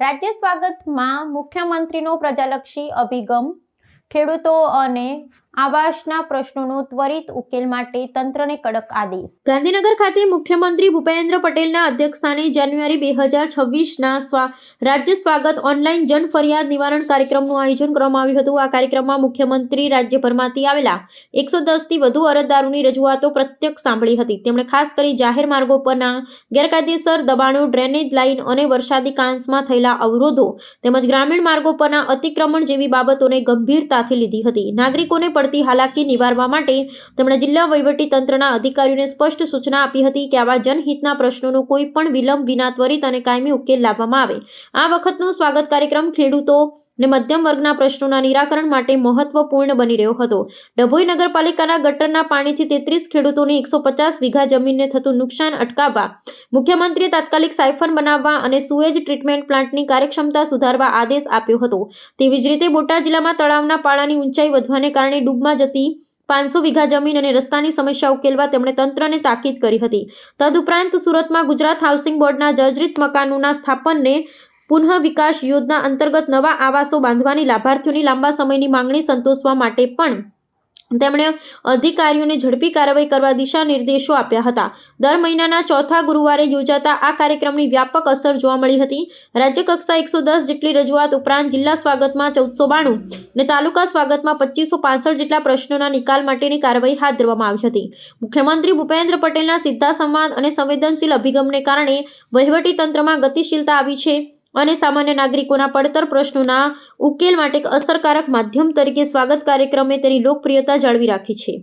રાજ્ય સ્વાગતમાં મુખ્યમંત્રીનો પ્રજાલક્ષી અભિગમ ખેડૂતો અને આવાસના પ્રશ્નોનો ત્વરિત ઉકેલ માટે તંત્રને કડક આદેશ. ગાંધીનગર ખાતે મુખ્યમંત્રી ભૂપેન્દ્ર પટેલના અધ્યક્ષસ્થાને જાન્યુઆરી બે હજાર છવ્વીસના રાજ્ય સ્વાગત ઓનલાઈન જન ફરિયાદ નિવારણ કાર્યક્રમનું આયોજન કરવામાં આવ્યું હતું. આ કાર્યક્રમમાં મુખ્યમંત્રી રાજ્યભરમાંથી આવેલા એકસો દસથી વધુ અરજદારોની રજૂઆતો પ્રત્યક્ષ સાંભળી હતી. તેમણે ખાસ કરી જાહેર માર્ગો પરના ગેરકાયદેસર દબાણો, ડ્રેનેજ લાઇન અને વરસાદી કાંસમાં થયેલા અવરોધો તેમજ ગ્રામીણ માર્ગો પરના અતિક્રમણ જેવી બાબતોને ગંભીરતાથી લીધી હતી. નાગરિકોને પડતી હાલાકી નિવારવા માટે તેમણે જિલ્લા તંત્રના અધિકારીઓને સ્પષ્ટ સૂચના આપી હતી કે આવા જનહિતના પ્રશ્નોનો કોઈ પણ વિલંબ વિના ત્વરિત અને કાયમી ઉકેલ લાવવામાં આવે. આ વખતનો સ્વાગત કાર્યક્રમ ખેડૂતો ને મધ્યમ વર્ગના પ્રશ્નોના નિરાકરણ માટે મહત્વપૂર્ણ બની રહ્યો હતો. ડભોઈ નગરપાલિકાના ગટરના પાણીથી તેત્રીસ ખેડૂતોની એકસો પચાસ વીઘા જમીનને થતું નુકસાન અટકાવવા, મુખ્યમંત્રીએ તાત્કાલિક સાયફન બનાવવા અને સુએજ ટ્રીટમેન્ટ પ્લાન્ટની કાર્યક્ષમતા સુધારવા આદેશ આપ્યો હતો. તેવી જ રીતે બોટાદ જિલ્લામાં તળાવના પાળાની ઊંચાઈ વધવાને કારણે ડૂબમાં જતી પાંચસો વીઘા જમીન અને રસ્તાની સમસ્યા ઉકેલવા તેમણે તંત્રને તાકીદ કરી હતી. તદુપરાંત સુરતમાં ગુજરાત હાઉસિંગ બોર્ડના જર્જરિત મકાનોના સ્થાપનને પુનઃ વિકાસ યોજના અંતર્ગત નવા આવાસો બાંધવાની લાભાર્થીઓની લાંબા સમયની માંગણી સંતોષવા માટે પણ તેમણે અધિકારીઓને ઝડપી કાર્યવાહી કરવા દિશા નિર્દેશો આપ્યા હતા. દર મહિનાના ચોથા ગુરુવારે યોજાતા આ કાર્યક્રમની વ્યાપક અસર જોવા મળી હતી. રાજ્યકક્ષા એકસો દસ જેટલી રજૂઆત ઉપરાંત જિલ્લા સ્વાગતમાં ચૌદસો બાણું અને તાલુકા સ્વાગતમાં પચીસો પાસઠ જેટલા પ્રશ્નોના નિકાલ માટેની કાર્યવાહી હાથ ધરવામાં આવી હતી. મુખ્યમંત્રી ભૂપેન્દ્ર પટેલના સીધા સંવાદ અને સંવેદનશીલ અભિગમને કારણે વહીવટી તંત્રમાં ગતિશીલતા આવી છે. અને સામાન્ય નાગરિકોના પડતર પ્રશ્નોના ઉકેલ માટે એક અસરકારક માધ્યમ તરીકે સ્વાગત કાર્યક્રમે તેની લોકપ્રિયતા જાળવી રાખી છે.